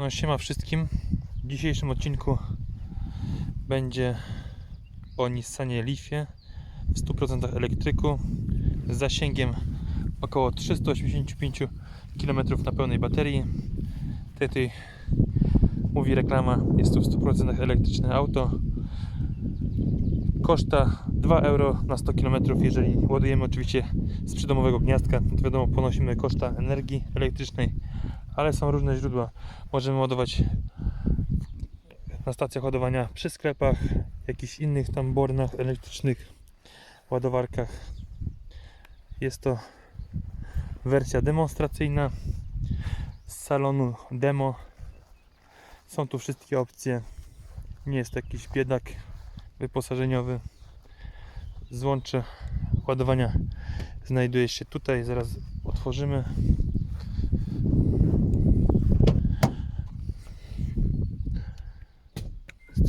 No siema wszystkim. W dzisiejszym odcinku będzie o Nissanie Leafie w 100% elektryku z zasięgiem około 385 km na pełnej baterii. Tutaj, tutaj mówi reklama, jest to w 100% elektryczne auto. Koszta 2 euro na 100 km, jeżeli ładujemy oczywiście z przydomowego gniazdka, to wiadomo ponosimy koszta energii elektrycznej, ale są różne źródła. Możemy ładować na stacjach ładowania przy sklepach, jakichś innych tam bornach elektrycznych, ładowarkach. Jest to wersja demonstracyjna z salonu demo. Są tu wszystkie opcje. Nie jest jakiś biedak wyposażeniowy. Złącze ładowania znajduje się tutaj. Zaraz otworzymy.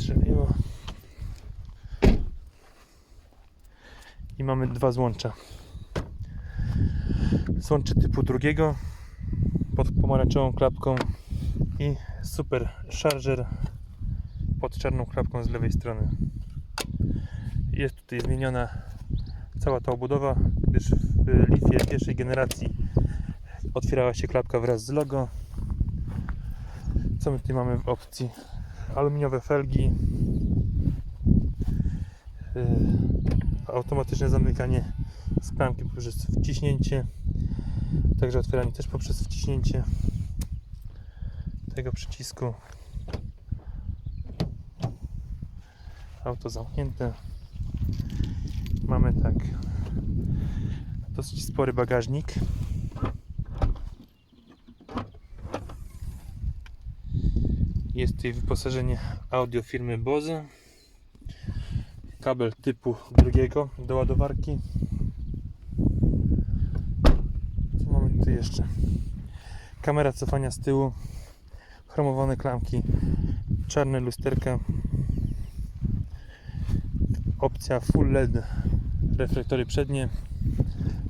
Strzeliło. I mamy dwa złącza. Złącze typu drugiego pod pomarańczową klapką i super charger pod czarną klapką z lewej strony. Jest tutaj zmieniona cała ta obudowa, gdyż w Leafie pierwszej generacji otwierała się klapka wraz z logo. Co my tutaj mamy w opcji? Aluminiowe felgi, yy, automatyczne zamykanie z klamki poprzez wciśnięcie, także otwieranie też poprzez wciśnięcie tego przycisku. Auto zamknięte. Mamy tak dosyć spory bagażnik. Jest tutaj wyposażenie audio firmy Bose. Kabel typu drugiego do ładowarki. Co mamy tutaj jeszcze? Kamera cofania z tyłu. Chromowane klamki. Czarne lusterka. Opcja full LED. Reflektory przednie.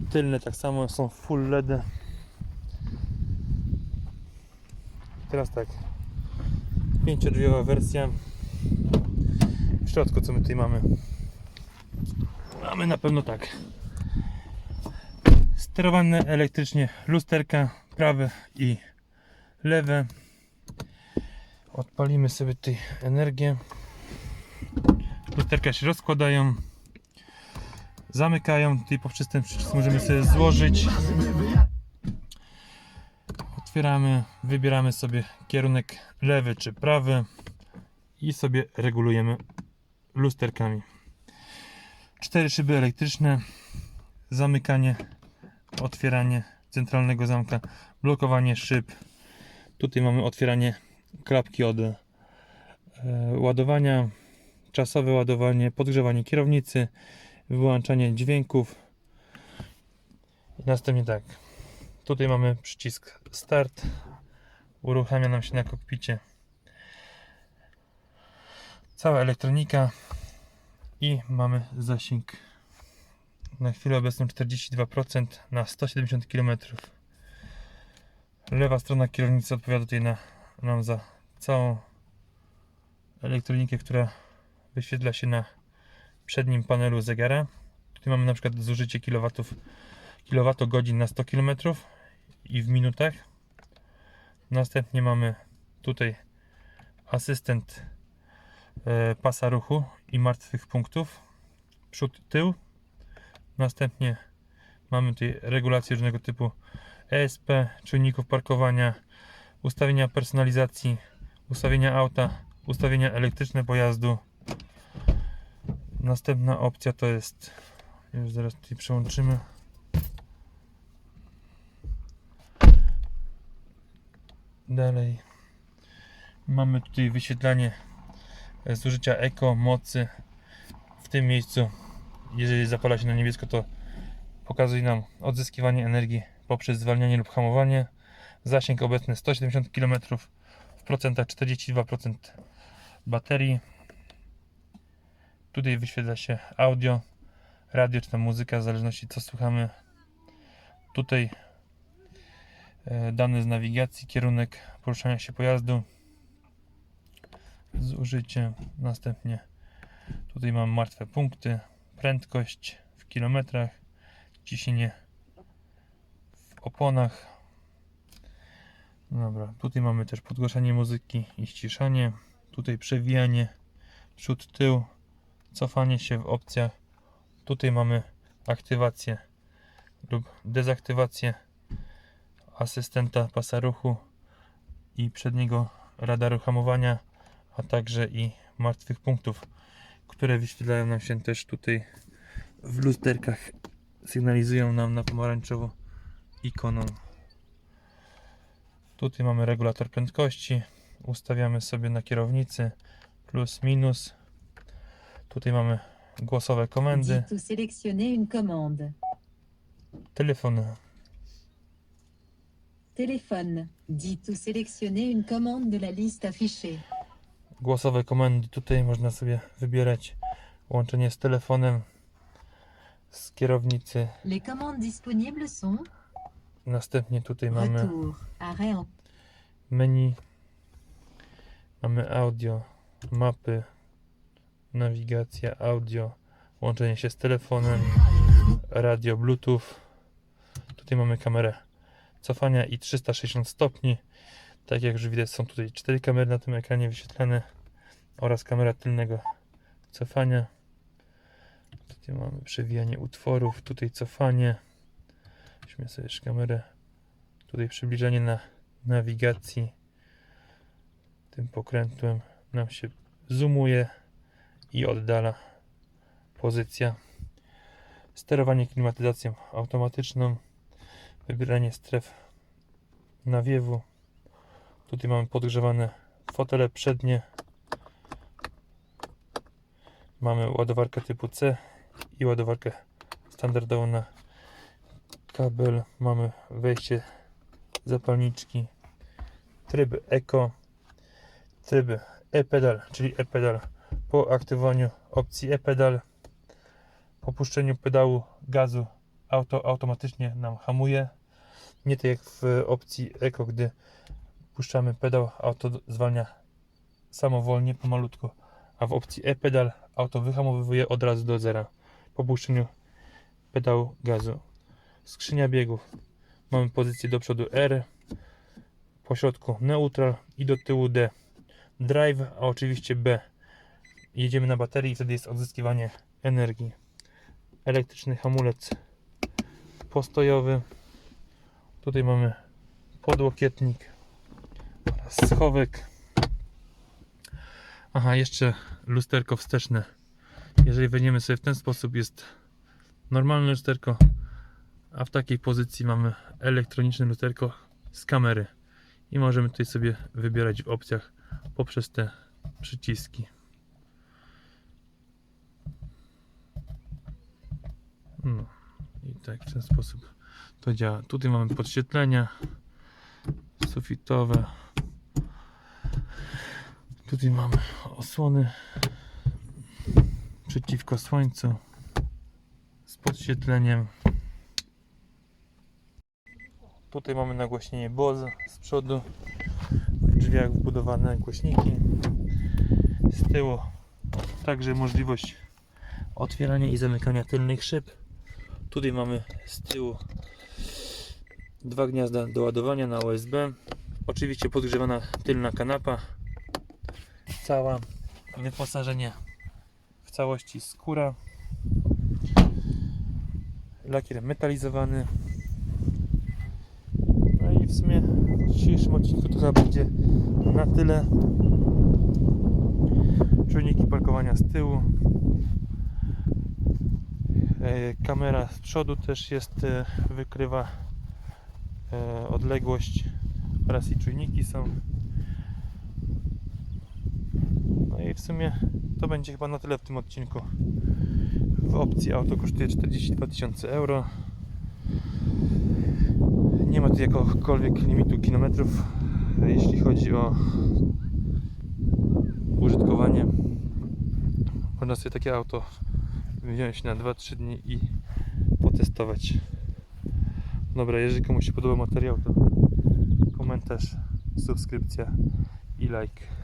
Tylne tak samo są full LED. Teraz tak. Pięciodrzwiowa wersja. W środku co my tutaj mamy? Mamy na pewno tak. Sterowane elektrycznie lusterka prawe i lewe. Odpalimy sobie tutaj energię. Lusterka się rozkładają. Zamykają. Tutaj poprzez ten przycisk możemy sobie złożyć. Otwieramy, wybieramy sobie kierunek lewy czy prawy i sobie regulujemy lusterkami. Cztery szyby elektryczne, zamykanie, otwieranie centralnego zamka, blokowanie szyb. Tutaj mamy otwieranie klapki od e, ładowania, czasowe ładowanie, podgrzewanie kierownicy, wyłączanie dźwięków. Następnie tak. Tutaj mamy przycisk start. Uruchamia nam się na kokpicie cała elektronika i mamy zasięg na chwilę obecną 42% na 170 km. Lewa strona kierownicy odpowiada tutaj na, nam za całą elektronikę, która wyświetla się na przednim panelu zegara. Tutaj mamy na przykład zużycie kilowatów, kilowatogodzin na 100 km i w minutach. Następnie mamy tutaj asystent e, pasa ruchu i martwych punktów. Przód, tył. Następnie mamy tutaj regulacje różnego typu ESP, czujników parkowania ustawienia personalizacji ustawienia auta, ustawienia elektryczne pojazdu. Następna opcja to jest już zaraz tutaj przełączymy dalej. Mamy tutaj wyświetlanie e, zużycia eko, mocy. W tym miejscu jeżeli zapala się na niebiesko to pokazuje nam odzyskiwanie energii poprzez zwalnianie lub hamowanie. Zasięg obecny 170 km w procentach 42% baterii. Tutaj wyświetla się audio radio czy tam muzyka w zależności co słuchamy. Tutaj dane z nawigacji, kierunek poruszania się pojazdu, zużycie, następnie tutaj mam martwe punkty, prędkość w kilometrach, ciśnienie w oponach. Dobra, tutaj mamy też podgłaszanie muzyki i ściszanie, tutaj przewijanie przód, tył, cofanie się w opcjach. Tutaj mamy aktywację lub dezaktywację asystenta pasa ruchu i przedniego radaru hamowania, a także i martwych punktów, które wyświetlają nam się też tutaj w lusterkach. Sygnalizują nam na pomarańczowo ikoną. Tutaj mamy regulator prędkości. Ustawiamy sobie na kierownicy plus minus. Tutaj mamy głosowe komendy, telefon, Téléphone. Dites ou sélectionnez une commande de la liste affichée. głosowe komendy. Tutaj można sobie wybierać łączenie z telefonem, z kierownicy. Les commandes disponibles sont Następnie tutaj mamy retour, arrêt en menu, mamy audio, mapy, nawigacja, audio, łączenie się z telefonem, radio, bluetooth. Tutaj mamy kamerę cofania i 360 stopni. Tak jak już widać są tutaj cztery kamery na tym ekranie wyświetlane oraz kamera tylnego cofania. Tutaj mamy przewijanie utworów, tutaj cofanie. Weźmy sobie jeszcze kamerę. Tutaj przybliżenie na nawigacji. Tym pokrętłem nam się zoomuje i oddala pozycja. Sterowanie klimatyzacją automatyczną. Wybieranie stref nawiewu. Tutaj mamy podgrzewane fotele przednie. Mamy ładowarkę typu C i ładowarkę standardową na kabel. Mamy wejście zapalniczki, tryb Eco, tryb e-pedal, czyli e-pedal po aktywowaniu opcji e-pedal, po puszczeniu pedału gazu auto automatycznie nam hamuje. Nie tak jak w opcji Eco, gdy puszczamy pedał, auto zwalnia samowolnie, pomalutku, a w opcji e-pedal auto wyhamowuje od razu do zera po puszczeniu pedału gazu. Skrzynia biegów. Mamy pozycję do przodu R, po środku neutral i do tyłu D. Drive, a oczywiście B. Jedziemy na baterii i wtedy jest odzyskiwanie energii. Elektryczny hamulec postojowy. Tutaj mamy podłokietnik oraz schowek. Aha, jeszcze lusterko wsteczne. Jeżeli weźmiemy sobie w ten sposób, jest normalne lusterko, a w takiej pozycji mamy elektroniczne lusterko z kamery i możemy tutaj sobie wybierać w opcjach poprzez te przyciski. No tak w ten sposób to działa. Tutaj mamy podświetlenia sufitowe. Tutaj mamy osłony przeciwko słońcu z podświetleniem. Tutaj mamy nagłośnienie Bose z przodu, w drzwiach wbudowane głośniki, z tyłu także możliwość otwierania i zamykania tylnych szyb. Tutaj mamy z tyłu dwa gniazda do ładowania na USB. Oczywiście podgrzewana tylna kanapa, cała wyposażenie w całości skóra, lakier metalizowany. No i w sumie w dzisiejszym odcinku to będzie na tyle. Czujniki parkowania z tyłu. E, Kamera z przodu też jest, e, wykrywa e, odległość oraz i czujniki są. No i w sumie to będzie chyba na tyle w tym odcinku. W opcji auto kosztuje 42 tysiące euro. Nie ma tu jakiegokolwiek limitu kilometrów, jeśli chodzi o użytkowanie. Można sobie takie auto wziąć na 2-3 dni i potestować. Dobra, jeżeli komuś się podoba materiał, to komentarz, subskrypcja i like.